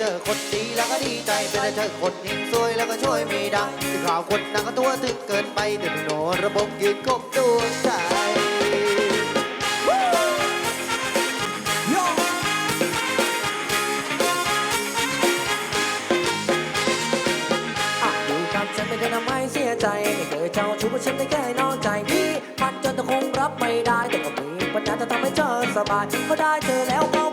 เจอคนดีแล้วก็ดีใจเป็นได้เจอคนหิงซวยแล้วก็ช่วยไม่ได้ที่ข่าวคนนั้นก็ตัวถึงเกินไปแต่ถึงโนระบบยืนคบดวงใจอะอยู่กับฉันไม่เคยทำให้เสียใจไม่เคยเจ้าชู้เพราะฉันได้แค่นอกใจพี่มันจนจะคงรับไม่ได้แต่ก็มีปัญญาจะทำให้เธอสบายก็ได้เจอแล้วก็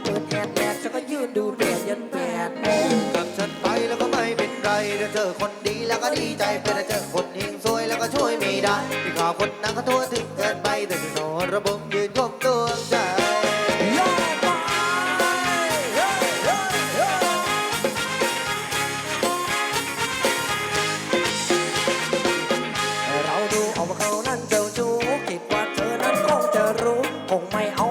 คนดีแล้วก็ดีใจเป็นได้เจอคนหิงซวยแล้วก็ช่วยไม่ได้ที่ข่าวคนนั้นก็ตัวถึงเกินไปแต่ถึงโนระบบยืนคบดวใจโยกไปเราดูออกว่าเขานั้นเจ้าชู้คิดว่าเธอนั้นคงจะรู้ คงไม่เอา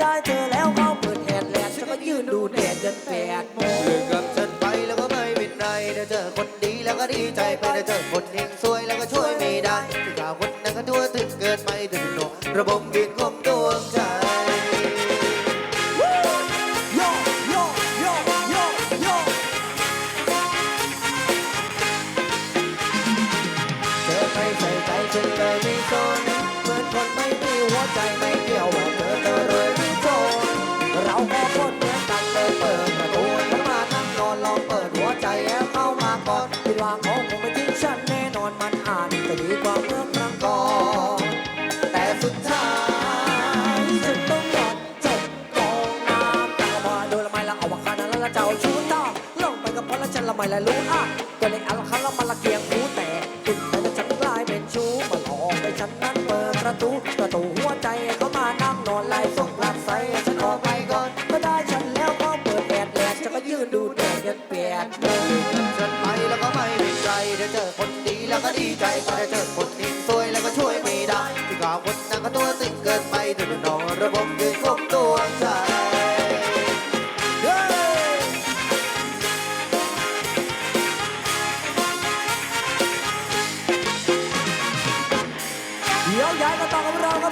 ได้เธอแล้วเขาเปิดแอดแลนฉันก็ยืนดูแดดจนแปดโมงกับฉันไปแล้วก็ไม่เป็นไรได้เจอคนดีแล้วก็ดีใจไปได้เจอคนเฮงซวยแล้วก็ช่วยไม่ได้ที่ข่าวคนนั้นก็ตัวถึงเกินไปถึงโนระบบยืนคบดวงใจเธอไม่ใส่ใจฉันเลยไม่สนเหมือนคนไม่มีหัวใจไม่เกี่ยว ไมละรู้อะก็เลยอัลคันแล้วมาละเกียงหูแต่สุดท้ายแล้วฉันกลายเป็นชู้มาหลอกให้ฉันนั้นเปิดประตูประตูหัวใจเขามานั่งนอนไล่ส่งรักใส่ให้ฉันออกไปก่อนก็ได้ฉันแล้วก็เปิดแอดแดดฉันก็ยืนดูแดดยันเปียกโมงฉันไปแล้วก็ไม่เป็นไรได้เจอคนดีแล้วก็ดีใจไปได้เจอคนหิงซวยแล้วก็ช่วยไม่ได้ที่ข่าวคนนั้นก็ตัวตึงเกินไปถึงโนระบบยืนคบดวใจ